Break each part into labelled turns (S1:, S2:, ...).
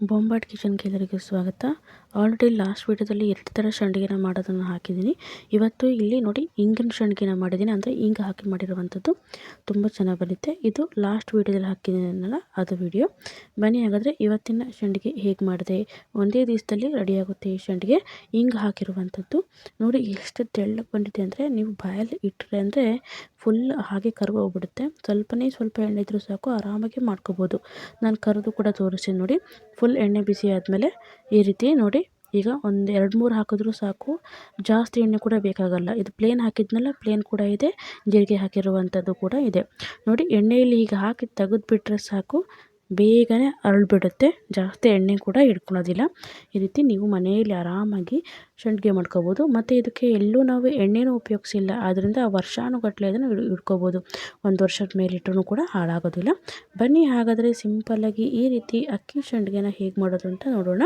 S1: ಬೊಂಬಾಟ್ ಕಿಚನ್ಗೆ ಎಲ್ಲರಿಗೂ ಸ್ವಾಗತ. Already last ವೀಡಿಯೋದಲ್ಲಿ ಎರಡು ಥರ ಸಂಡಿಗೆನ ಮಾಡೋದನ್ನು ಹಾಕಿದ್ದೀನಿ. ಇವತ್ತು ಇಲ್ಲಿ ನೋಡಿ ಇಂಗಿನ ಸಂಡಿಗೆನ ಮಾಡಿದ್ದೀನಿ. ಅಂದರೆ ಇಂಗು ಹಾಕಿ ಮಾಡಿರುವಂಥದ್ದು. ತುಂಬ ಚೆನ್ನಾಗಿ ಬರುತ್ತೆ ಇದು ಲಾಸ್ಟ್ ವೀಡಿಯೋದಲ್ಲಿ ಹಾಕಿದ್ದೀನಲ್ಲ, ಅದು ವಿಡಿಯೋ ಬನ್ನಿ ಹಾಗಾದರೆ ಇವತ್ತಿನ ಸಂಡಿಗೆ ಹೇಗೆ ಮಾಡಿದೆ. ಒಂದೇ ದಿವಸದಲ್ಲಿ ರೆಡಿಯಾಗುತ್ತೆ ಈ ಸಂಡಿಗೆ ಇಂಗು ಹಾಕಿರುವಂಥದ್ದು. ನೋಡಿ ಎಷ್ಟು ತೆಳ್ಳಗೆ ಬಂದಿದೆ ಅಂದರೆ ನೀವು ಬಾಯಲ್ಲಿ ಇಟ್ಟರೆ ಅಂದರೆ ಫುಲ್ ಹಾಗೆ ಕರ್ಗ ಹೋಗ್ಬಿಡುತ್ತೆ. ಸ್ವಲ್ಪನೇ ಸ್ವಲ್ಪ ಎಣ್ಣೆ ಇದ್ದರೂ ಸಾಕು, ಆರಾಮಾಗಿ ಮಾಡ್ಕೋಬೋದು. ನಾನು ಕರೆದು ಕೂಡ ತೋರಿಸ್ತೀನಿ ನೋಡಿ. ಫುಲ್ ಎಣ್ಣೆ ಬಿಸಿ ಆದಮೇಲೆ ಈ ರೀತಿ ನೋಡಿ. ಈಗ ಒಂದು ಎರಡು ಮೂರು ಹಾಕಿದ್ರೂ ಸಾಕು. ಜಾಸ್ತಿ ಎಣ್ಣೆ ಕೂಡ ಬೇಕಾಗಲ್ಲ. ಇದು ಪ್ಲೇನ್ ಹಾಕಿದ್ನಲ್ಲ ಪ್ಲೇನ್ ಕೂಡ ಇದೆ. ಜೀರಿಗೆ ಹಾಕಿರುವಂಥದ್ದು ಕೂಡ ಇದೆ. ನೋಡಿ, ಎಣ್ಣೆಯಲ್ಲಿ ಈಗ ಹಾಕಿ ತೆಗೆದುಬಿಟ್ರೆ ಸಾಕು. ಬೇಗನೆ ಅರಳಿಬಿಡುತ್ತೆ. ಜಾಸ್ತಿ ಎಣ್ಣೆ ಕೂಡ ಹಿಡ್ಕೊಳೋದಿಲ್ಲ. ಈ ರೀತಿ ನೀವು ಮನೆಯಲ್ಲಿ ಆರಾಮಾಗಿ ಸಂಡಿಗೆ ಮಾಡ್ಕೋಬೋದು. ಮತ್ತು ಇದಕ್ಕೆ ಎಲ್ಲೂ ನಾವು ಎಣ್ಣೆನೂ ಉಪಯೋಗಿಸಿಲ್ಲ. ಆದ್ದರಿಂದ ವರ್ಷಾನುಗಟ್ಟಲೆ ಅದನ್ನು ಇಟ್ಕೋಬೋದು ಒಂದು ವರ್ಷದ ಮೇಲೆ ಇಟ್ಟರೂ ಕೂಡ ಹಾಳಾಗೋದಿಲ್ಲ. ಬನ್ನಿ ಹಾಗಾದರೆ ಸಿಂಪಲ್ಲಾಗಿ ಈ ರೀತಿ ಅಕ್ಕಿ ಸಂಡಿಗೆನ ಹೇಗೆ ಮಾಡೋದು ಅಂತ ನೋಡೋಣ.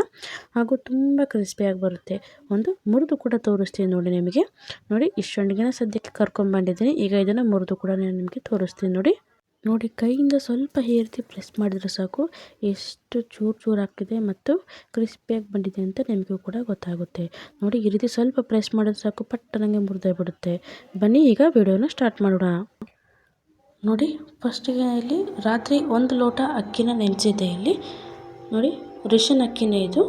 S1: ಹಾಗೂ ತುಂಬ ಕ್ರಿಸ್ಪಿಯಾಗಿ ಬರುತ್ತೆ. ಒಂದು ಮುರಿದು ಕೂಡ ತೋರಿಸ್ತೀನಿ ನೋಡಿ ನಿಮಗೆ. ನೋಡಿ ಇಷ್ಟು ಸಂಡಿಗೆನ ಸದ್ಯಕ್ಕೆ ಕರ್ಕೊಂಡ್ಬಂದಿದ್ದೀನಿ ಈಗ ಇದನ್ನು ಮುರಿದು ಕೂಡ ನಾನು ನಿಮಗೆ ತೋರಿಸ್ತೀನಿ ನೋಡಿ. ನೋಡಿ, ಕೈಯಿಂದ ಸ್ವಲ್ಪ ಈ ರೀತಿ ಪ್ರೆಸ್ ಮಾಡಿದ್ರೆ ಸಾಕು. ಎಷ್ಟು ಚೂರು ಚೂರು ಆಗ್ತಿದೆ ಮತ್ತು ಕ್ರಿಸ್ಪಿಯಾಗಿ ಬಂದಿದೆ ಅಂತ ನಿಮಗೂ ಕೂಡ ಗೊತ್ತಾಗುತ್ತೆ. ನೋಡಿ, ಈ ರೀತಿ ಸ್ವಲ್ಪ ಪ್ರೆಸ್ ಮಾಡಿದ್ರೆ ಸಾಕು, ಪಟ್ಟನಂಗೆ ಮುರಿದೇ ಬಿಡುತ್ತೆ. ಬನ್ನಿ, ಈಗ ವಿಡಿಯೋನ ಸ್ಟಾರ್ಟ್ ಮಾಡೋಣ. ನೋಡಿ ಫಸ್ಟಿಗೆ ಇಲ್ಲಿ ರಾತ್ರಿ ಒಂದು ಲೋಟ ಅಕ್ಕಿನ ನೆನೆಸಿದೆ ಇಲ್ಲಿ. ನೋಡಿ, ರೇಷನ್ ಅಕ್ಕಿನೇ ಇದು.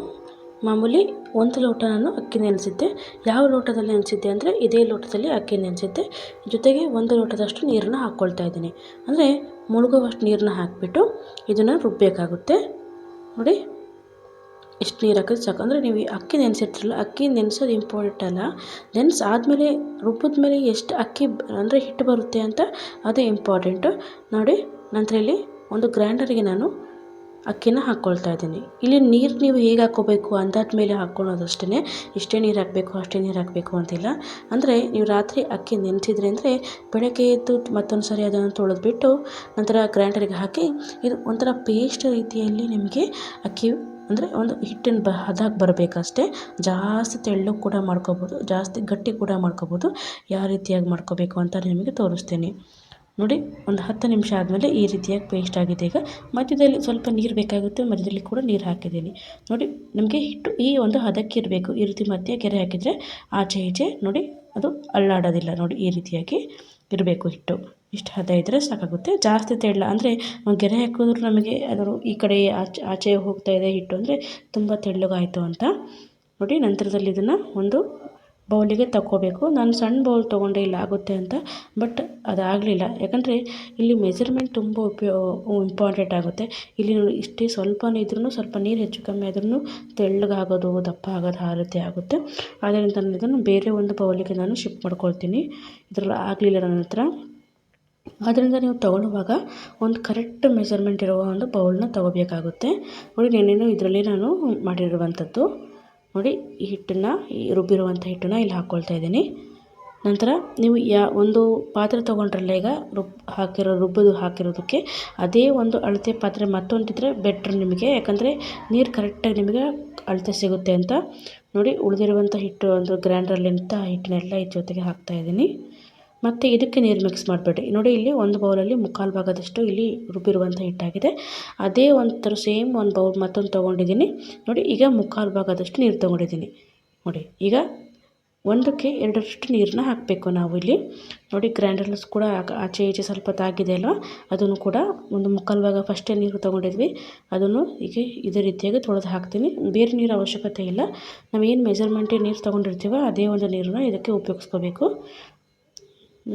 S1: ಮಾಮೂಲಿ ಒಂದು ಲೋಟ ನಾನು ಅಕ್ಕಿ ನೆನೆಸಿದ್ದೆ. ಯಾವ ಲೋಟದಲ್ಲಿ ನೆನೆಸಿದ್ದೆ ಅಂದರೆ ಇದೇ ಲೋಟದಲ್ಲಿ ಅಕ್ಕಿ ನೆನೆಸಿದ್ದೆ. ಜೊತೆಗೆ ಒಂದು ಲೋಟದಷ್ಟು ನೀರನ್ನ ಹಾಕ್ಕೊಳ್ತಾ ಇದ್ದೀನಿ. ಅಂದರೆ ಮುಳುಗುವಷ್ಟು ನೀರನ್ನ ಹಾಕಿಬಿಟ್ಟು ಇದನ್ನು ರುಬ್ಬಬೇಕಾಗುತ್ತೆ ನೋಡಿ, ಎಷ್ಟು ನೀರು ಹಾಕಿದ್ರೆ ಸಾಕು. ಅಂದರೆ ನೀವು ಅಕ್ಕಿ ನೆನೆಸಿರ್ತಿರಲ್ಲ, ಅಕ್ಕಿ ನೆನೆಸೋದು ಇಂಪಾರ್ಟೆಂಟ್ ಅಲ್ಲ. ನೆನೆಸಿ ಆದಮೇಲೆ ರುಬ್ಬಿದ ಮೇಲೆ ಎಷ್ಟು ಅಕ್ಕಿ ಅಂದರೆ ಹಿಟ್ಟು ಬರುತ್ತೆ ಅಂತ ಅದೇ ಇಂಪಾರ್ಟೆಂಟು ನೋಡಿ ನಂತರ ಇಲ್ಲಿ ಒಂದು ಗ್ರೈಂಡರಿಗೆ ನಾನು ಅಕ್ಕಿನ ಹಾಕ್ಕೊಳ್ತಾ ಇದ್ದೀನಿ. ಇಲ್ಲಿ ನೀರು ನೀವು ಹೇಗೆ ಹಾಕ್ಕೋಬೇಕು ಅಂದಾದ ಮೇಲೆ ಹಾಕ್ಕೊಳ್ಳೋದಷ್ಟೇ ಇಷ್ಟೇ ನೀರು ಹಾಕಬೇಕು, ಅಷ್ಟೇ ನೀರು ಹಾಕಬೇಕು ಅಂತಿಲ್ಲ. ಅಂದರೆ ನೀವು ರಾತ್ರಿ ಅಕ್ಕಿ ನೆನೆಸಿದ್ರೆ ಅಂದರೆ ಬೆಳಗ್ಗೆ ಎದ್ದು ಮತ್ತೊಂದು ಸರಿ ಅದನ್ನು ತೊಳೆದ್ಬಿಟ್ಟು ನಂತರ ಗ್ರ್ಯಾಂಡರಿಗೆ ಹಾಕಿ ಇದು ಒಂಥರ ಪೇಸ್ಟ್ ರೀತಿಯಲ್ಲಿ ನಿಮಗೆ ಅಕ್ಕಿ ಅಂದರೆ ಒಂದು ಹಿಟ್ಟಿನ ಬ ಹದಾಗಿ ಬರಬೇಕಷ್ಟೇ. ಜಾಸ್ತಿ ತೆಳ್ಳು ಕೂಡ ಮಾಡ್ಕೋಬೋದು, ಜಾಸ್ತಿ ಗಟ್ಟಿ ಕೂಡ ಮಾಡ್ಕೋಬೋದು. ಯಾವ ರೀತಿಯಾಗಿ ಮಾಡ್ಕೋಬೇಕು ಅಂತ ನಿಮಗೆ ತೋರಿಸ್ತೀನಿ. ನೋಡಿ, ಒಂದು ಹತ್ತು ನಿಮಿಷ ಆದಮೇಲೆ ಈ ರೀತಿಯಾಗಿ ಪೇಸ್ಟ್ ಆಗಿದೆ ಈಗ. ಮಧ್ಯದಲ್ಲಿ ಸ್ವಲ್ಪ ನೀರು ಬೇಕಾಗುತ್ತೆ, ಮಧ್ಯದಲ್ಲಿ ಕೂಡ ನೀರು ಹಾಕಿದ್ದೀನಿ. ನೋಡಿ, ನಮಗೆ ಹಿಟ್ಟು ಈ ಒಂದು ಹದಕ್ಕೆ ಇರಬೇಕು. ಈ ರೀತಿ ಮಧ್ಯೆ ಗೆರೆ ಹಾಕಿದರೆ ಆಚೆ ಈಚೆ ನೋಡಿ, ಅದು ಅಳ್ಳಾಡೋದಿಲ್ಲ ನೋಡಿ, ಈ ರೀತಿಯಾಗಿ ಇರಬೇಕು ಹಿಟ್ಟು. ಇಷ್ಟು ಹದ ಇದ್ದರೆ ಸಾಕಾಗುತ್ತೆ. ಜಾಸ್ತಿ ತೆಳ್ಳ ಅಂದರೆ ಗೆರೆ ಹಾಕಿದ್ರು ನಮಗೆ ಅದರ ಈ ಕಡೆ ಆಚೆ ಆಚೆ ಹೋಗ್ತಾ ಇದೆ ಹಿಟ್ಟು ಅಂದರೆ ತುಂಬ ತೆಳ್ಳಗಾಯಿತು ಅಂತ. ನೋಡಿ, ನಂತರದಲ್ಲಿ ಇದನ್ನು ಒಂದು ಬೌಲಿಗೆ ತಗೋಬೇಕು ನಾನು ಸಣ್ಣ ಬೌಲ್ ತೊಗೊಂಡೆ ಇಲ್ಲ ಆಗುತ್ತೆ ಅಂತ, ಬಟ್ ಅದಾಗಲಿಲ್ಲ. ಯಾಕಂದರೆ ಇಲ್ಲಿ ಮೆಜರ್ಮೆಂಟ್ ತುಂಬ ಉಪಯೋ, ಇಂಪಾರ್ಟೆಂಟ್ ಆಗುತ್ತೆ. ಇಲ್ಲಿ ನೋಡಿ, ಇಷ್ಟೇ ಸ್ವಲ್ಪನೇ ಇದ್ರೂ ಸ್ವಲ್ಪ ನೀರು ಹೆಚ್ಚು ಕಮ್ಮಿ ಆದ್ರೂ ತೆಳ್ಳಗಾಗೋದು, ದಪ್ಪ ಆಗೋದು ಆ ರೀತಿ ಆಗುತ್ತೆ. ಆದ್ದರಿಂದ ನಾನು ಇದನ್ನು ಬೇರೆ ಒಂದು ಬೌಲಿಗೆ ನಾನು ಶಿಫ್ಟ್ ಮಾಡ್ಕೊಳ್ತೀನಿ. ಇದರಲ್ಲಿ ಆಗಲಿಲ್ಲ ನನ್ನ ಹತ್ರ. ಆದ್ದರಿಂದ ನೀವು ತೊಗೊಳ್ಳುವಾಗ ಒಂದು ಕರೆಕ್ಟ್ ಮೆಜರ್ಮೆಂಟ್ ಇರುವ ಒಂದು ಬೌಲನ್ನ ತೊಗೋಬೇಕಾಗುತ್ತೆ. ನೋಡಿ ನೆನೇನು ಇದರಲ್ಲಿ ನಾನು ಮಾಡಿರುವಂಥದ್ದು. ನೋಡಿ, ಈ ಹಿಟ್ಟನ್ನು, ಈ ರುಬ್ಬಿರುವಂಥ ಹಿಟ್ಟನ್ನು ಇಲ್ಲಿ ಹಾಕ್ಕೊಳ್ತಾ ಇದ್ದೀನಿ. ನಂತರ ನೀವು ಯಾ, ಒಂದು ಪಾತ್ರೆ ತೊಗೊಂಡ್ರಲ್ಲ ಈಗ ರುಬ್, ಹಾಕಿರೋ ರುಬ್ಬೋದು ಹಾಕಿರೋದಕ್ಕೆ ಅದೇ ಒಂದು ಅಳತೆ ಪಾತ್ರೆ ಮತ್ತೊಂದಿದ್ರೆ ಬೆಟ್ರ್ ನಿಮಗೆ, ಯಾಕಂದರೆ ನೀರು ಕರೆಕ್ಟಾಗಿ ನಿಮಗೆ ಅಳತೆ ಸಿಗುತ್ತೆ ಅಂತ. ನೋಡಿ, ಉಳಿದಿರುವಂಥ ಹಿಟ್ಟು, ಒಂದು ಗ್ರೈಂಡ್ರಲ್ಲಿಂಥ ಹಿಟ್ಟನ್ನೆಲ್ಲ ಈ ಜೊತೆಗೆ ಹಾಕ್ತಾಯಿದ್ದೀನಿ ಮತ್ತು ಇದಕ್ಕೆ ನೀರು ಮಿಕ್ಸ್ ಮಾಡಬೇಡಿ ನೋಡಿ, ಇಲ್ಲಿ ಒಂದು ಬೌಲಲ್ಲಿ ಮುಕ್ಕಾಲು ಭಾಗದಷ್ಟು ಇಲ್ಲಿ ರುಬ್ಬಿರುವಂಥ ಹಿಟ್ಟಾಗಿದೆ. ಅದೇ ಒಂಥರ ಸೇಮ್ ಒಂದು ಬೌಲ್ ಮತ್ತೊಂದು ತೊಗೊಂಡಿದ್ದೀನಿ. ನೋಡಿ, ಈಗ ಮುಕ್ಕಾಲು ಭಾಗದಷ್ಟು ನೀರು ತೊಗೊಂಡಿದ್ದೀನಿ. ನೋಡಿ, ಈಗ ಒಂದಕ್ಕೆ ಎರಡರಷ್ಟು ನೀರನ್ನ ಹಾಕಬೇಕು ನಾವು ಇಲ್ಲಿ. ನೋಡಿ ಗ್ರ್ಯಾಂಡರ್ಲಸ್ ಕೂಡ ಆಚೆ ಈಚೆ ಸ್ವಲ್ಪ ತಾಗಿದೆ ಅಲ್ವಾ? ಅದನ್ನು ಕೂಡ ಒಂದು ಮುಕ್ಕಾಲು ಭಾಗ ಫಸ್ಟೇ ನೀರು ತೊಗೊಂಡಿದ್ವಿ, ಅದನ್ನು ಈಗ ಇದೇ ರೀತಿಯಾಗಿ ತೊಳೆದು ಹಾಕ್ತೀನಿ. ಬೇರೆ ನೀರು ಅವಶ್ಯಕತೆ ಇಲ್ಲ. ನಾವು ಏನು ಮೆಜರ್ಮೆಂಟ್ ನೀರು ತೊಗೊಂಡಿರ್ತೀವೋ ಅದೇ ಒಂದು ನೀರನ್ನ ಇದಕ್ಕೆ ಉಪಯೋಗಿಸ್ಕೋಬೇಕು.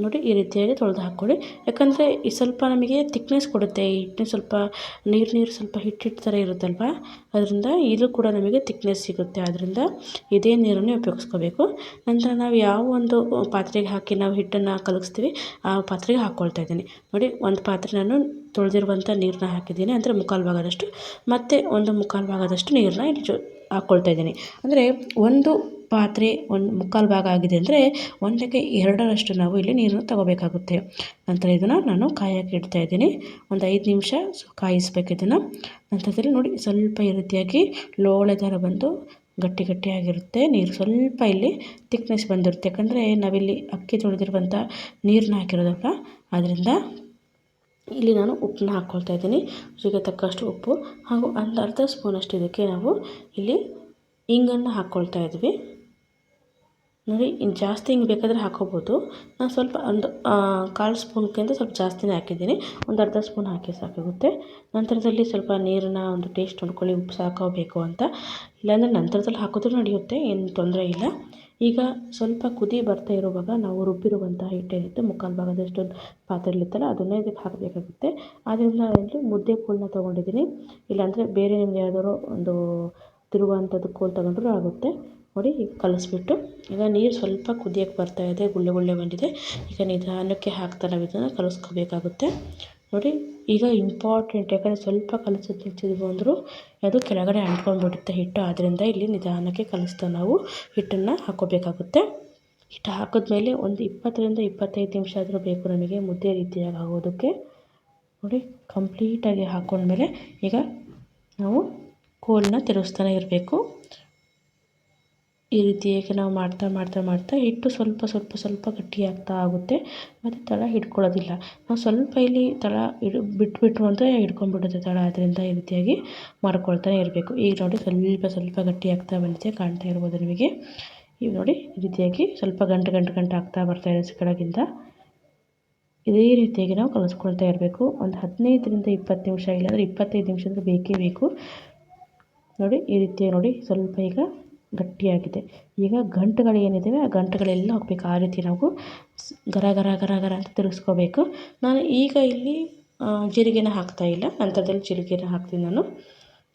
S1: ನೋಡಿ ಈ ರೀತಿಯಾಗಿ ತೊಳೆದು ಹಾಕ್ಕೊಳ್ಳಿ. ಯಾಕಂದರೆ ಈ ಸ್ವಲ್ಪ ನಮಗೆ ತಿಕ್ನೆಸ್ ಕೊಡುತ್ತೆ. ಈ ಸ್ವಲ್ಪ ನೀರು ನೀರು ಸ್ವಲ್ಪ ಹಿಟ್ಟಿಟ್ಟು ಹಿಟ್ಟು ಥರ ಇರುತ್ತಲ್ವ? ಅದರಿಂದ ಇದು ಕೂಡ ನಮಗೆ ತಿಕ್ನೆಸ್ ಸಿಗುತ್ತೆ. ಆದ್ದರಿಂದ ಇದೇ ನೀರನ್ನೇ ಉಪಯೋಗಿಸ್ಕೋಬೇಕು. ನಂತರ ನಾವು ಯಾವ ಒಂದು ಪಾತ್ರೆಗೆ ಹಾಕಿ ನಾವು ಹಿಟ್ಟನ್ನು ಕಲಗಿಸ್ತೀವಿ, ಆ ಪಾತ್ರೆಗೆ ಹಾಕ್ಕೊಳ್ತಾ ಇದ್ದೀನಿ. ನೋಡಿ, ಒಂದು ಪಾತ್ರೆ ನಾನು ತೊಳೆದಿರುವಂಥ ನೀರನ್ನ ಹಾಕಿದ್ದೀನಿ. ಅಂದರೆ ಮುಕ್ಕಾಲು ಭಾಗದಷ್ಟು. ಮತ್ತು ಒಂದು ಮುಕ್ಕಾಲು ಭಾಗದಷ್ಟು ನೀರನ್ನ ಇಲ್ಲಿ ಹಾಕ್ಕೊಳ್ತಾ ಇದ್ದೀನಿ. ಅಂದರೆ ಒಂದು ಪಾತ್ರೆ ಒಂದು ಮುಕ್ಕಾಲು ಭಾಗ ಆಗಿದೆ ಅಂದರೆ ಒಂದಕ್ಕೆ ಎರಡರಷ್ಟು ನಾವು ಇಲ್ಲಿ ನೀರನ್ನು ತಗೋಬೇಕಾಗುತ್ತೆ. ನಂತರ ಇದನ್ನು ನಾನು ಕಾಯಕ್ಕೆ ಇಡ್ತಾ ಇದ್ದೀನಿ. ಒಂದು ಐದು ನಿಮಿಷ ಕಾಯಿಸ್ಬೇಕು ಇದನ್ನು. ನಂತರದಲ್ಲಿ ನೋಡಿ, ಸ್ವಲ್ಪ ಈ ರೀತಿಯಾಗಿ ಲೋಳೆ ಥರ ಬಂದು ಗಟ್ಟಿ ಗಟ್ಟಿಯಾಗಿರುತ್ತೆ ನೀರು ಸ್ವಲ್ಪ ಇಲ್ಲಿ ತಿಕ್ನೆಸ್ ಬಂದಿರುತ್ತೆ. ಯಾಕಂದರೆ ನಾವಿಲ್ಲಿ ಅಕ್ಕಿ ತೊಳೆದಿರುವಂಥ ನೀರನ್ನ ಹಾಕಿರೋದಪ್ಪ ಆದ್ದರಿಂದ ಇಲ್ಲಿ ನಾನು ಉಪ್ಪನ್ನ ಹಾಕ್ಕೊಳ್ತಾ ಇದ್ದೀನಿ. ರುಚಿಗೆ ತಕ್ಕಷ್ಟು ಉಪ್ಪು ಹಾಗೂ ಒಂದು ಅರ್ಧ ಸ್ಪೂನಷ್ಟು ಇದಕ್ಕೆ ನಾವು ಇಲ್ಲಿ ಇಂಗನ್ನು ಹಾಕ್ಕೊಳ್ತಾ ಇದ್ವಿ. ನೋಡಿ ಇನ್ನು ಜಾಸ್ತಿ ಹಿಂಗೆ ಬೇಕಾದರೆ ಹಾಕೋಬೋದು. ನಾನು ಸ್ವಲ್ಪ ಒಂದು ಕಾಲು ಸ್ಪೂನ್ಗಿಂತ ಸ್ವಲ್ಪ ಜಾಸ್ತಿನೇ ಹಾಕಿದ್ದೀನಿ. ಒಂದು ಅರ್ಧ ಸ್ಪೂನ್ ಹಾಕಿ ಸಾಕಾಗುತ್ತೆ. ನಂತರದಲ್ಲಿ ಸ್ವಲ್ಪ ನೀರನ್ನ ಒಂದು ಟೇಸ್ಟ್ ನೋಡ್ಕೊಳ್ಳಿ, ಉಪ್ಪು ಸಾಕೋಬೇಕು ಅಂತ. ಇಲ್ಲಾಂದರೆ ನಂತರದಲ್ಲಿ ಹಾಕಿದ್ರೂ ನಡೆಯುತ್ತೆ, ಏನು ತೊಂದರೆ ಇಲ್ಲ. ಈಗ ಸ್ವಲ್ಪ ಕುದಿ ಬರ್ತಾ ಇರುವಾಗ ನಾವು ರುಬ್ಬಿರುವಂತಹ ಹಿಟ್ಟೇನಿತ್ತು, ಮುಕ್ಕಾಲು ಭಾಗದಷ್ಟು ಪಾತ್ರೆಲಿತ್ತಲ್ಲ ಅದನ್ನೇ ಇದಕ್ಕೆ ಹಾಕಬೇಕಾಗುತ್ತೆ. ಆದ್ದರಿಂದ ನಾನಿಲ್ಲಿ ಮುದ್ದೆ ಕೋಲನ್ನ ತೊಗೊಂಡಿದ್ದೀನಿ. ಇಲ್ಲಾಂದರೆ ಬೇರೆ ನಿಮ್ಗೆ ಯಾವ್ದಾದ್ರು ಒಂದು ತಿರುವಂಥದ್ದು ಕೋಲು ತಗೊಂಡ್ರೂ ಆಗುತ್ತೆ. ನೋಡಿ ಕಲಸಿಬಿಟ್ಟು. ಈಗ ನೀರು ಸ್ವಲ್ಪ ಕುದಿಯೋಕ್ಕೆ ಬರ್ತಾ ಇದೆ, ಗುಳ್ಳೆ ಗುಳ್ಳೆ ಬಂದಿದೆ. ಈಗ ನಿಧಾನಕ್ಕೆ ಹಾಕ್ತಾ ನಾವು ಇದನ್ನು ಕಲಿಸ್ಕೋಬೇಕಾಗುತ್ತೆ. ನೋಡಿ, ಈಗ ಇಂಪಾರ್ಟೆಂಟ್ ಯಾಕಂದರೆ ಸ್ವಲ್ಪ ಕಲಸಿಟ್ಟಿದ್ವಿ ಅಂದರೂ ಅದು ಕೆಳಗಡೆ ಅಂಟ್ಕೊಂಡ್ಬಿಡುತ್ತೆ ಹಿಟ್ಟು. ಆದ್ದರಿಂದ ಇಲ್ಲಿ ನಿಧಾನಕ್ಕೆ ಕಲಿಸ್ತಾ ನಾವು ಹಿಟ್ಟನ್ನು ಹಾಕೋಬೇಕಾಗುತ್ತೆ ಹಿಟ್ಟು ಹಾಕಿದ್ಮೇಲೆ ಒಂದು ಇಪ್ಪತ್ತರಿಂದ ಇಪ್ಪತ್ತೈದು ನಿಮಿಷ ಆದರೂ ಬೇಕು ನಮಗೆ, ಮುದ್ದೆ ರೀತಿಯಾಗಿ ಆಗೋದಕ್ಕೆ. ನೋಡಿ ಕಂಪ್ಲೀಟಾಗಿ ಹಾಕ್ಕೊಂಡ್ಮೇಲೆ ಈಗ ನಾವು ಕೋಲನ್ನ ತಿರುಗಿಸ್ತಾನೆ ಇರಬೇಕು. ಈ ರೀತಿಯಾಗಿ ನಾವು ಮಾಡ್ತಾ ಮಾಡ್ತಾ ಮಾಡ್ತಾ ಹಿಟ್ಟು ಸ್ವಲ್ಪ ಸ್ವಲ್ಪ ಸ್ವಲ್ಪ ಗಟ್ಟಿಯಾಗ್ತಾ ಆಗುತ್ತೆ. ಮತ್ತು ತಳ ಹಿಡ್ಕೊಳ್ಳೋದಿಲ್ಲ. ನಾವು ಸ್ವಲ್ಪ ಇಲ್ಲಿ ತಳ ಇಡು ಬಿಟ್ಬಿಟ್ರು ಅಂತ ಹಿಡ್ಕೊಂಡ್ಬಿಡುತ್ತೆ ತಳ. ಅದರಿಂದ ಈ ರೀತಿಯಾಗಿ ಮಾಡ್ಕೊಳ್ತಾನೆ ಇರಬೇಕು. ಈಗ ನೋಡಿ ಸ್ವಲ್ಪ ಸ್ವಲ್ಪ ಗಟ್ಟಿಯಾಗ್ತಾ ಬಂದಿದೆ ಕಾಣ್ತಾ ಇರ್ಬೋದು ನಿಮಗೆ. ಈಗ ನೋಡಿ ಈ ರೀತಿಯಾಗಿ ಸ್ವಲ್ಪ ಗಂಟು ಗಂಟು ಗಂಟು ಆಗ್ತಾ ಬರ್ತಾ ಇದೆ ಕೆಳಗಿಂದ ಇದೇ ರೀತಿಯಾಗಿ ನಾವು ಕಲಿಸ್ಕೊಳ್ತಾ ಇರಬೇಕು. ಒಂದು ಹದಿನೈದರಿಂದ ಇಪ್ಪತ್ತು ನಿಮಿಷ, ಇಲ್ಲಾಂದರೆ ಇಪ್ಪತ್ತೈದು ನಿಮಿಷ ಅಂದರೆ ಬೇಕೇ ಬೇಕು. ನೋಡಿ ಈ ರೀತಿಯಾಗಿ ನೋಡಿ ಸ್ವಲ್ಪ ಈಗ ಗಟ್ಟಿಯಾಗಿದೆ. ಈಗ ಗಂಟುಗಳು ಏನಿದ್ದಾವೆ ಆ ಗಂಟುಗಳೆಲ್ಲ ಹೋಗ್ಬೇಕು. ಆ ರೀತಿ ನಾವು ಗರ ಗರ ಗರ ಗರ ಅಂತ ತಿರುಗಿಸ್ಕೋಬೇಕು. ನಾನು ಈಗ ಇಲ್ಲಿ ಜೀರಿಗೆನ ಹಾಕ್ತಾಯಿಲ್ಲ ನಂತರದಲ್ಲಿ ಜೀರಿಗೆನ ಹಾಕ್ತೀನಿ ನಾನು.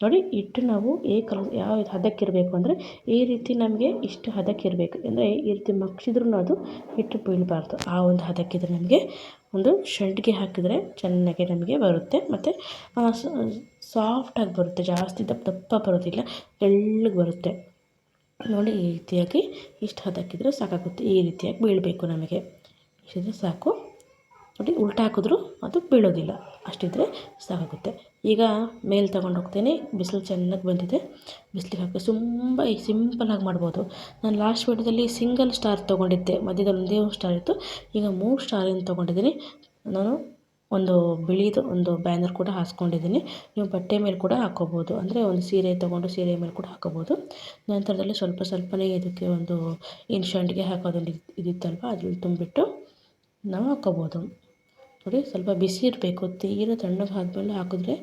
S1: ನೋಡಿ ಹಿಟ್ಟು ನಾವು ಏ ಕಲ ಯಾವ ಹದಕ್ಕಿರಬೇಕು ಅಂದರೆ, ಈ ರೀತಿ ನಮಗೆ ಇಷ್ಟು ಹದಕ್ಕಿರಬೇಕು. ಅಂದರೆ, ಈ ರೀತಿ ಮಗ್ಸಿದ್ರೂ ಅದು ಹಿಟ್ಟು ಬೀಳಬಾರ್ದು. ಆ ಒಂದು ಹದಕ್ಕಿದ್ರೆ ನಮಗೆ ಒಂದು ಶಂಟಿಗೆ ಹಾಕಿದರೆ ಚೆನ್ನಾಗಿ ನಮಗೆ ಬರುತ್ತೆ. ಮತ್ತು ಸಾಫ್ಟಾಗಿ ಬರುತ್ತೆ. ಜಾಸ್ತಿ ದಪ್ಪ ದಪ್ಪ ಬರೋದಿಲ್ಲ. ತೆಳ್ಳಗೆ ಬರುತ್ತೆ. ನೋಡಿ ಈ ರೀತಿಯಾಗಿ ಇಷ್ಟು ಹದಕ್ಕಿದ್ರೆ ಸಾಕಾಗುತ್ತೆ. ಈ ರೀತಿಯಾಗಿ ಬೀಳಬೇಕು ನಮಗೆ. ಇಷ್ಟಿದ್ರೆ ಸಾಕು. ನೋಡಿ ಉಲ್ಟಾ ಹಾಕಿದ್ರು ಅದು ಬೀಳೋದಿಲ್ಲ. ಅಷ್ಟಿದ್ರೆ ಸಾಕಾಗುತ್ತೆ. ಈಗ ಮೇಲೆ ತಗೊಂಡು ಹೋಗ್ತೀನಿ. ಬಿಸಿಲು ಚೆನ್ನಾಗಿ ಬಂದಿದೆ. ಬಿಸಿಲಿಗೆ ಹಾಕಿ ತುಂಬ ಈಗ ಸಿಂಪಲ್ಲಾಗಿ ಮಾಡ್ಬೋದು. ನಾನು ಲಾಸ್ಟ್ ವೀಡಿಯೋದಲ್ಲಿ ಸಿಂಗಲ್ ಸ್ಟಾರ್ ತೊಗೊಂಡಿದ್ದೆ. ಮಧ್ಯದಲ್ಲಿ ಒಂದೇ ಒಂದು ಸ್ಟಾರ್ ಇತ್ತು. ಈಗ ಮೂರು ಸ್ಟಾರಿಂದ ತೊಗೊಂಡಿದ್ದೀನಿ? ನಾನು ಒಂದು ಬಿಳಿದು ಒಂದು ಬ್ಯಾನರ್ ಕೂಡ ಹಾಸ್ಕೊಂಡಿದ್ದೀನಿ. ನೀವು ಬಟ್ಟೆ ಮೇಲೆ ಕೂಡ ಹಾಕೋಬೋದು. ಅಂದರೆ ಒಂದು ಸೀರೆ ತೊಗೊಂಡು ಸೀರೆ ಮೇಲೆ ಕೂಡ ಹಾಕೋಬೋದು. ನಂತರದಲ್ಲಿ ಸ್ವಲ್ಪ ಸ್ವಲ್ಪನೇ ಇದಕ್ಕೆ ಒಂದು ಏನು ಶಂಡಿಗೆ ಹಾಕೋದೊಂದು ಇದಿತ್ತಲ್ವ? ಅದ್ರಲ್ಲಿ ತುಂಬಿಟ್ಟು ನಾವು ಹಾಕೋಬೋದು. ನೋಡಿ, ಸ್ವಲ್ಪ ಬಿಸಿ ಇರಬೇಕು. ತೀರ ತಣ್ಣಗೆ ಆದಮೇಲೆ ಹಾಕಿದ್ರೆ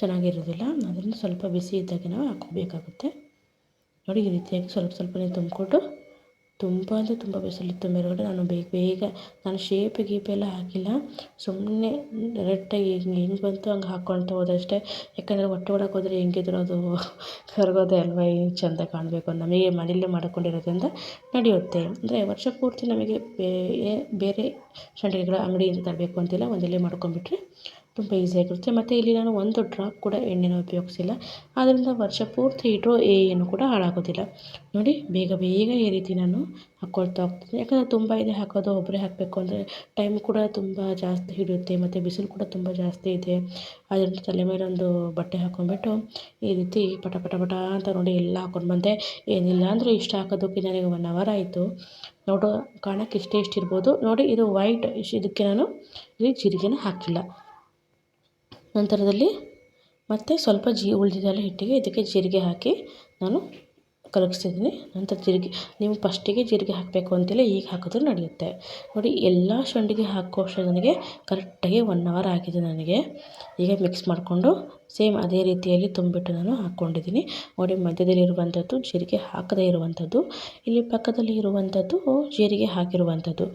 S1: ಚೆನ್ನಾಗಿರೋದಿಲ್ಲ ಅದರಿಂದ ಸ್ವಲ್ಪ ಬಿಸಿ ಇದ್ದಾಗೆ ನಾವು ಹಾಕೋಬೇಕಾಗುತ್ತೆ ನೋಡಿ, ಈ ರೀತಿಯಾಗಿ ಸ್ವಲ್ಪ ಸ್ವಲ್ಪನೇ ತುಂಬಿಕೊಂಡು ತುಂಬ ಅಂದರೆ ತುಂಬ ಬಿಸಿಲಿತ್ತು ಮೇಲುಗಡೆ ನಾನು ಬೇಗ ಬೇಗ ನಾನು ಶೇಪ್ ಗೀಪ್ ಹಾಕಿಲ್ಲ. ಸುಮ್ಮನೆ ಡೈರೆಕ್ಟಾಗಿ ಹಿಂಗೆ ಹೆಂಗೆ ಬಂತು ಹಂಗೆ ಹಾಕ್ಕೊಳ್ತಾ ಹೋದೆ ಅಷ್ಟೇ. ಯಾಕಂದರೆ ಹೊಟ್ಟೆ ಒಳಗೆ ಹೋದರೆ ಹೆಂಗಿದ್ರು ಅದು ಕರಗೋದೆ ಅಲ್ವಾ ಏನು ಚಂದ ಕಾಣಬೇಕು ನಮಗೆ ಮನೆಯಲ್ಲೇ ಮಾಡಿಕೊಂಡಿರೋದ್ರಿಂದ ನಡೆಯುತ್ತೆ. ಅಂದರೆ ವರ್ಷ ಪೂರ್ತಿ ನಮಗೆ ಬೇರೆ ಸಂಡಿಗೆಗಳು ಅಂಗಡಿಯಿಂದ ತರಬೇಕು ಅಂತಿಲ್ಲ ಒಂದಲ್ಲೇ ಮಾಡ್ಕೊಂಬಿಟ್ರೆ ತುಂಬ ಈಸಿಯಾಗಿರುತ್ತೆ ಮತ್ತು ಇಲ್ಲಿ ನಾನು ಒಂದು ಡ್ರಾಪ್ ಕೂಡ ಎಣ್ಣೆನ ಉಪಯೋಗಿಸಿಲ್ಲ. ಆದ್ದರಿಂದ ವರ್ಷ ಪೂರ್ತಿ ಇಟ್ಟರೂ ಏನು ಕೂಡ ಹಾಳಾಗೋದಿಲ್ಲ. ನೋಡಿ, ಬೇಗ ಬೇಗ ಈ ರೀತಿ ನಾನು ಹಾಕ್ಕೊಳ್ತಾ ಹೋಗ್ತೀನಿ. ಯಾಕಂದರೆ ತುಂಬ ಇದೆ ಹಾಕೋದು ಒಬ್ಬರೇ ಹಾಕಬೇಕು ಅಂದರೆ ಟೈಮ್ ಕೂಡ ತುಂಬ ಜಾಸ್ತಿ ಹಿಡಿಯುತ್ತೆ. ಮತ್ತು ಬಿಸಿಲು ಕೂಡ ತುಂಬ ಜಾಸ್ತಿ ಇದೆ. ಅದರಿಂದ ತಲೆ ಮೇಲೆ ಒಂದು ಬಟ್ಟೆ ಹಾಕ್ಕೊಂಡ್ಬಿಟ್ಟು ಈ ರೀತಿ ಪಟ ಪಟ ಪಟ ಅಂತ ನೋಡಿ ಎಲ್ಲ ಹಾಕೊಂಡು ಬಂದೆ. ಏನಿಲ್ಲ ಅಂದರೆ ಇಷ್ಟ ಹಾಕೋದಕ್ಕೆ ನನಗೆ ಒನ್ ಅವರ್ ಆಯಿತು. ನೋಡೋ ಕಾಣಕ್ಕೆ ಇಷ್ಟೇ ಇಷ್ಟಿರ್ಬೋದು. ನೋಡಿ, ಇದು ವೈಟ್ ಇದಕ್ಕೆ ನಾನು ಇಲ್ಲಿ ಜೀರಿಗೆನ ಹಾಕಿಲ್ಲ. ನಂತರದಲ್ಲಿ ಮತ್ತೆ ಸ್ವಲ್ಪ ಜೀ ಉಳಿದಿದ್ದೆಲ್ಲ ಹಿಟ್ಟಿಗೆ ಇದಕ್ಕೆ ಜೀರಿಗೆ ಹಾಕಿ ನಾನು ಕಲಗಿಸ್ತಿದ್ದೀನಿ. ನಂತರ ಜೀರಿಗೆ, ನೀವು ಫಸ್ಟಿಗೆ ಜೀರಿಗೆ ಹಾಕಬೇಕು ಅಂತಿಲ್ಲ, ಈಗ ಹಾಕಿದ್ರೂ ನಡೆಯುತ್ತೆ. ನೋಡಿ, ಎಲ್ಲ ಸಂಡಿಗೆ ಹಾಕೋ ನನಗೆ ಕರೆಕ್ಟಾಗಿ ಒನ್ ಅವರ್ ಆಗಿದೆ ನನಗೆ. ಈಗ ಮಿಕ್ಸ್ ಮಾಡಿಕೊಂಡು ಸೇಮ್ ಅದೇ ರೀತಿಯಲ್ಲಿ ತುಂಬಿಟ್ಟು ನಾನು ಹಾಕ್ಕೊಂಡಿದ್ದೀನಿ ನೋಡಿ, ಮಧ್ಯದಲ್ಲಿ ಇರುವಂಥದ್ದು ಜೀರಿಗೆ ಹಾಕದೇ ಇರುವಂಥದ್ದು, ಇಲ್ಲಿ ಪಕ್ಕದಲ್ಲಿ ಇರುವಂಥದ್ದು ಜೀರಿಗೆ ಹಾಕಿರುವಂಥದ್ದು.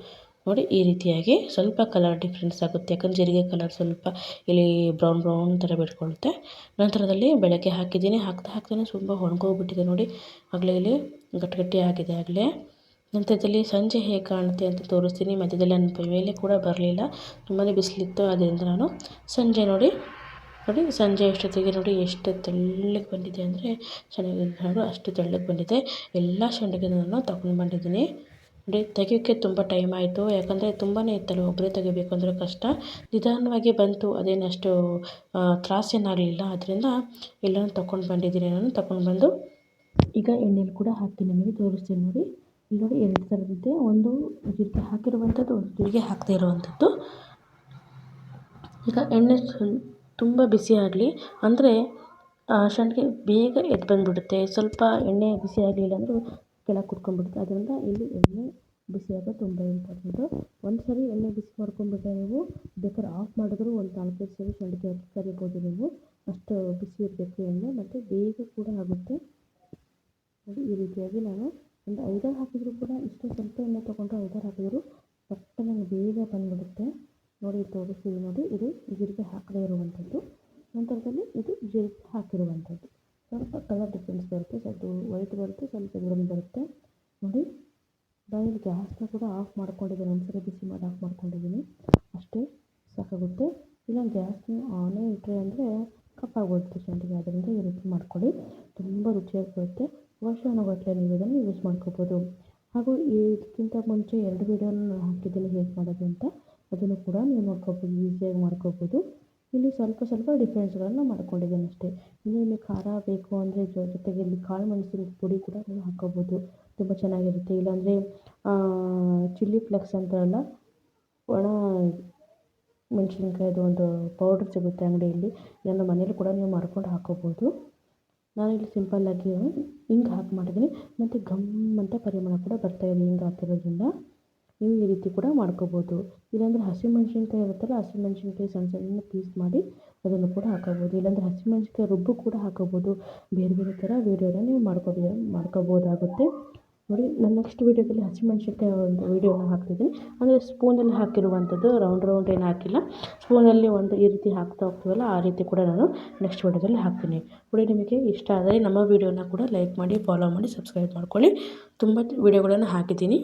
S1: ನೋಡಿ ಈ ರೀತಿಯಾಗಿ ಸ್ವಲ್ಪ ಕಲರ್ ಡಿಫ್ರೆನ್ಸ್ ಆಗುತ್ತೆ. ಯಾಕಂದರೆ ಜೀರಿಗೆ ಕಲರ್ ಸ್ವಲ್ಪ ಇಲ್ಲಿ ಬ್ರೌನ್ ಬ್ರೌನ್ ಥರ ಬಿಟ್ಕೊಳ್ಳುತ್ತೆ ನಂತರದಲ್ಲಿ ಬೆಳಗ್ಗೆ ಹಾಕಿದ್ದೀನಿ. ಹಾಕ್ತಾ ಹಾಕ್ತಾನೆ ತುಂಬ ಒಣಗೋಗ್ಬಿಟ್ಟಿದೆ ನೋಡಿ. ಆಗಲೇ ಇಲ್ಲಿ ಗಟ್ಟಿ ಗಟ್ಟಿ ಆಗಿದೆ ಆಗಲೇ. ನಂತರದಲ್ಲಿ ಸಂಜೆ ಹೇಗೆ ಕಾಣುತ್ತೆ ಅಂತ ತೋರಿಸ್ತೀನಿ. ಮಧ್ಯದಲ್ಲಿ ನನ್ನ ಮೇಲೆ ಕೂಡ ಬರಲಿಲ್ಲ. ತುಂಬಾ ಬಿಸಿಲಿತ್ತು. ಅದರಿಂದ ನಾನು ಸಂಜೆ ನೋಡಿ ನೋಡಿ ಸಂಜೆ ಎಷ್ಟೊತ್ತಿಗೆ ನೋಡಿ ಎಷ್ಟು ತೆಳ್ಳಗೆ ಬಂದಿದೆ ಅಂದರೆ ಚೆನ್ನಾಗಿ ನೋಡು ಅಷ್ಟು ತೆಳ್ಳಗೆ ಬಂದಿದೆ. ಎಲ್ಲ ಸಂಡಿಗೆ ನಾನು ತಗೊಂಡು ಬಂದಿದ್ದೀನಿ. ನೋಡಿ ತೆಗಿಯೋಕ್ಕೆ ತುಂಬ ಟೈಮ್ ಆಯಿತು. ಯಾಕಂದರೆ ತುಂಬಾ ಇತ್ತಲ್ಲ ಒಬ್ಬರೇ ತೆಗಿಬೇಕು ಅಂದರೆ ಕಷ್ಟ. ನಿಧಾನವಾಗಿ ಬಂತು, ಅದೇನು ಅಷ್ಟು ತ್ರಾಸೇನಾಗಲಿಲ್ಲ ಅದರಿಂದ ಎಲ್ಲರೂ ತಗೊಂಡು ಬಂದಿದ್ದೀನಿ ನಾನು ತಗೊಂಡು ಬಂದು ಈಗ ಎಣ್ಣೆಲಿ ಕೂಡ ಹಾಕ್ತೀನಿ, ನಿಮಗೆ ತೋರಿಸ್ತೀನಿ ನೋಡಿ. ಇಲ್ಲಿ ನೋಡಿ ಎರಡು ಥರದಿದೆ ಒಂದು ಜೀರಿಗೆ ಹಾಕಿರುವಂಥದ್ದು, ಒಂದು ಜೀರಿಗೆ ಹಾಕದೇ ಇರುವಂಥದ್ದು. ಈಗ ಎಣ್ಣೆ ತುಂಬ ಬಿಸಿ ಆಗಲಿ, ಅಂದರೆ ಸಂಡಿಗೆ ಬೇಗ ಎದ್ದು ಬಂದುಬಿಡುತ್ತೆ. ಸ್ವಲ್ಪ ಎಣ್ಣೆ ಬಿಸಿ ಆಗಲಿಲ್ಲ ಅಂದರೂ ಕೆಳಗೆ ಕುತ್ಕೊಂಡ್ಬಿಡುತ್ತೆ. ಅದರಿಂದ ಇಲ್ಲಿ ಎಣ್ಣೆ ಬಿಸಿ ಆಗೋದು ತುಂಬ ಇಂಪಾರ್ಟೆಂಟು ಒಂದು ಸರಿ ಎಣ್ಣೆ ಬಿಸಿ ಮಾಡ್ಕೊಂಡ್ಬಿಟ್ರೆ ನೀವು ಬೇಕಾದ್ರೆ ಆಫ್ ಮಾಡಿದ್ರು ಒಂದು ನಾಲ್ಕೈದು ಸರಿ ಸಂಡಿಗೆ ಕರಿಬೋದು ನೀವು. ಅಷ್ಟು ಬಿಸಿ ಇರಬೇಕು ಎಣ್ಣೆ ಮತ್ತು ಬೇಗ ಕೂಡ ಆಗುತ್ತೆ. ನೋಡಿ, ಈ ರೀತಿಯಾಗಿ ನಾನು ಒಂದು ಐದಾರು ಹಾಕಿದರೂ ಕೂಡ ಇಷ್ಟು ಸ್ವಲ್ಪ ಎಣ್ಣೆ ತೊಗೊಂಡ್ರೆ ಐದಾರು ಹಾಕಿದ್ರು ನನಗೆ ಬೇಗ ಬಂದುಬಿಡುತ್ತೆ. ನೋಡಿ ತೋರಿಸ್ತೀವಿ ನೋಡಿ. ಇದು ಜೀರಿಗೆ ಹಾಕದೇ ಇರುವಂಥದ್ದು ನಂತರದಲ್ಲಿ ಇದು ಜೀರಿಗೆ ಹಾಕಿರುವಂಥದ್ದು ಸ್ವಲ್ಪ ಕಲರ್ ಡಿಫ್ರೆನ್ಸ್ ಬರುತ್ತೆ, ಸ್ವಲ್ಪ ವೈಟ್ ಬರುತ್ತೆ, ಸ್ವಲ್ಪ ಬ್ರೌನ್ ಬರುತ್ತೆ. ನೋಡಿ, ಬಾಯಲ್ಲಿ ಗ್ಯಾಸ್ನ ಕೂಡ ಆಫ್ ಮಾಡ್ಕೊಂಡಿದ್ದೀನಿ, ಒಂದ್ಸರಿ ಬಿಸಿ ಮಾಡಿ ಆಫ್ ಮಾಡ್ಕೊಂಡಿದ್ದೀನಿ. ಅಷ್ಟೇ ಸಾಕಾಗುತ್ತೆ. ಇಲ್ಲ ಗ್ಯಾಸ್ನ ಆನೇ ಇಟ್ಟರೆ ಅಂದರೆ ಕಪ್ಪಾಗೋಗುತ್ತೆ ಸಂಡಿಗೆ ಅದರಿಂದ ಈ ರೀತಿ ಮಾಡ್ಕೊಳ್ಳಿ. ತುಂಬ ರುಚಿಯಾಗಿ ಬರುತ್ತೆ ವರ್ಷಾನುಗಟ್ಟಲೆ ನೀವು ಇದನ್ನು ಯೂಸ್ ಮಾಡ್ಕೋಬೋದು. ಹಾಗೂ ಇದಕ್ಕಿಂತ ಮುಂಚೆ ಎರಡು ವೀಡಿಯೋನ ನಾನು ಹಾಕಿದ್ದೀನಿ, ಹೇಗೆ ಮಾಡೋದು ಅಂತ. ಅದನ್ನು ಕೂಡ ನೀವು ನೋಡ್ಕೋಬೋದು ಈಸಿಯಾಗಿ ಮಾಡ್ಕೋಬೋದು. ಇಲ್ಲಿ ಸ್ವಲ್ಪ ಸ್ವಲ್ಪ ಡಿಫ್ರೆನ್ಸ್ಗಳನ್ನು ಮಾಡ್ಕೊಂಡಿದ್ದೀನಿ ಅಷ್ಟೇ. ಇನ್ನು ಇಲ್ಲಿ ಖಾರ ಬೇಕು ಅಂದರೆ ಜೊತೆಗೆ ಇಲ್ಲಿ ಕಾಳು ಮೆಣಸಿನ ಪುಡಿ ಕೂಡ ನೀವು ಹಾಕ್ಕೋಬೋದು ತುಂಬ ಚೆನ್ನಾಗಿರುತ್ತೆ. ಇಲ್ಲಾಂದರೆ ಚಿಲ್ಲಿ ಫ್ಲೆಕ್ಸ್ ಅಂತಾರಲ್ಲ ಒಣ ಮೆಣಸಿನ್ಕಾಯ್ದು ಒಂದು ಪೌಡ್ರ್ ಸಿಗುತ್ತೆ ಅಂಗಡಿಯಲ್ಲಿ. ಇದನ್ನು ಮನೇಲಿ ಕೂಡ ನೀವು ಮಾಡ್ಕೊಂಡು ಹಾಕ್ಕೋಬೋದು ಇಲ್ಲಿ ಸಿಂಪಲ್ಲಾಗಿ ಹಿಂಗೆ ಹಾಕಿ ಮಾಡಿದ್ದೀನಿ. ಮತ್ತು ಘಮ್ ಅಂತ ಪರಿಮಳ ಕೂಡ ಬರ್ತಾಯಿದೆ ಹಿಂಗೆ ಹಾಕಿರೋದ್ರಿಂದ. ನೀವು ಈ ರೀತಿ ಕೂಡ ಮಾಡ್ಕೋಬೋದು. ಇಲ್ಲಾಂದರೆ ಹಸಿಮೆಣ್ಸಿನ್ಕಾಯಿ ಇರುತ್ತಲ್ಲ ಹಸಿಮೆಣ್ಸಿನ್ಕಾಯಿ ಸಣ್ಣ ಸಣ್ಣ ಪೀಸ್ ಮಾಡಿ ಅದನ್ನು ಕೂಡ ಹಾಕೋಬೋದು. ಇಲ್ಲಾಂದರೆ ಹಸಿಮೆಣ್ಸಿನ್ಕಾಯಿ ರುಬ್ಬು ಕೂಡ ಹಾಕೋಬೋದು. ಬೇರೆ ಬೇರೆ ಥರ ವೀಡಿಯೋನ ನೀವು ಮಾಡ್ಕೋಬೋದು ಮಾಡ್ಕೋಬೋದಾಗುತ್ತೆ. ನೋಡಿ, ನಾನು ನೆಕ್ಸ್ಟ್ ವೀಡಿಯೋದಲ್ಲಿ ಹಸಿಮೆಣ್ಸಿನ್ಕಾಯಿ ಒಂದು ವೀಡಿಯೋನ ಹಾಕ್ತಿದ್ದೀನಿ. ಅಂದರೆ ಸ್ಪೂನಲ್ಲಿ ಹಾಕಿರುವಂಥದ್ದು ರೌಂಡ್ ರೌಂಡ್ ಏನು ಹಾಕಿಲ್ಲ. ಸ್ಪೂನಲ್ಲಿ ಒಂದು ಈ ರೀತಿ ಹಾಕ್ತಾ ಹೋಗ್ತೀವಲ್ಲ, ಆ ರೀತಿ ಕೂಡ ನಾನು ನೆಕ್ಸ್ಟ್ ವೀಡಿಯೋದಲ್ಲಿ ಹಾಕ್ತೀನಿ. ನೋಡಿ, ನಿಮಗೆ ಇಷ್ಟ ಆದರೆ ನಮ್ಮ ವೀಡಿಯೋನ ಕೂಡ ಲೈಕ್ ಮಾಡಿ ಫಾಲೋ ಮಾಡಿ ಸಬ್ಸ್ಕ್ರೈಬ್ ಮಾಡ್ಕೊಳ್ಳಿ. ತುಂಬ ವೀಡಿಯೋಗಳನ್ನು ಹಾಕಿದ್ದೀನಿ.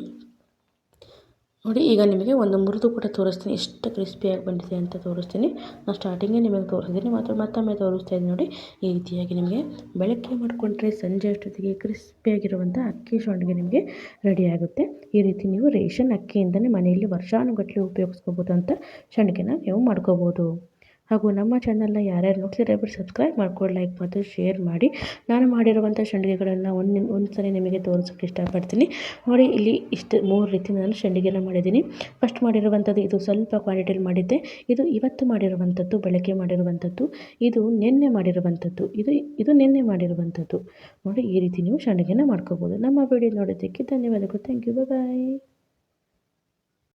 S1: ನೋಡಿ, ಈಗ ನಿಮಗೆ ಒಂದು ಮುರಿದು ಕೂಡ ತೋರಿಸ್ತೀನಿ. ಎಷ್ಟು ಕ್ರಿಸ್ಪಿಯಾಗಿ ಬಂದಿದೆ ಅಂತ ತೋರಿಸ್ತೀನಿ. ನಾನು ಸ್ಟಾರ್ಟಿಂಗೇ ನಿಮಗೆ ತೋರಿಸಿದ್ದೀನಿ. ಮಾತ್ರ ಮತ್ತೊಮ್ಮೆ ತೋರಿಸ್ತಾ ಇದ್ದೀನಿ ನೋಡಿ. ಈ ರೀತಿಯಾಗಿ ನಿಮಗೆ ಬೆಳಗ್ಗೆ ಮಾಡಿಕೊಂಡ್ರೆ ಸಂಜೆ ಅಷ್ಟೊತ್ತಿಗೆ ಕ್ರಿಸ್ಪಿಯಾಗಿರುವಂಥ ಅಕ್ಕಿ ಸಂಡಿಗೆ ನಿಮಗೆ ರೆಡಿ ಆಗುತ್ತೆ. ಈ ರೀತಿ ನೀವು ರೇಷನ್ ಅಕ್ಕಿಯಿಂದಲೇ ಮನೆಯಲ್ಲಿ ವರ್ಷಾನುಗಟ್ಟಲೆ ಉಪಯೋಗಿಸ್ಕೋಬೋದು ಅಂತ ಸಂಡಿಗೆನ ನೀವು ಮಾಡ್ಕೋಬೋದು. ಹಾಗೂ ನಮ್ಮ ಚಾನಲ್ನ ಯಾರ್ಯಾರು ನೋಡ್ತಿದ್ರೆ ಒಬ್ಬರು ಸಬ್ಸ್ಕ್ರೈಬ್ ಮಾಡ್ಕೊಳ್ಳಿ ಲೈಕ್ ಮತ್ತು ಶೇರ್ ಮಾಡಿ. ನಾನು ಮಾಡಿರುವಂಥ ಸಂಡಿಗೆಗಳನ್ನು ಒಂದು ಒಂದು ಸಲ ನಿಮಗೆ ತೋರಿಸೋಕ್ಕೆ ಇಷ್ಟಪಡ್ತೀನಿ. ನೋಡಿ, ಇಲ್ಲಿ ಇಷ್ಟು ಮೂರು ರೀತಿ ನಾನು ಸಂಡಿಗೆನ ಮಾಡಿದ್ದೀನಿ. ಫಸ್ಟ್ ಮಾಡಿರುವಂಥದ್ದು ಇದು ಸ್ವಲ್ಪ ಕ್ವಾಂಟಿಟಿಯಲ್ಲಿ ಮಾಡಿದ್ದೆ. ಇದು ಇವತ್ತು ಮಾಡಿರುವಂಥದ್ದು, ಬೆಳಗ್ಗೆ ಮಾಡಿರುವಂಥದ್ದು. ಇದು ನಿನ್ನೆ ಮಾಡಿರುವಂಥದ್ದು. ಇದು ಇದು ನಿನ್ನೆ ಮಾಡಿರುವಂಥದ್ದು. ನೋಡಿ, ಈ ರೀತಿ ನೀವು ಸಂಡಿಗೆನ ಮಾಡ್ಕೋಬೋದು. ನಮ್ಮ ವಿಡಿಯೋ ನೋಡೋದಕ್ಕೆ ಧನ್ಯವಾದಗಳು. Thank you bye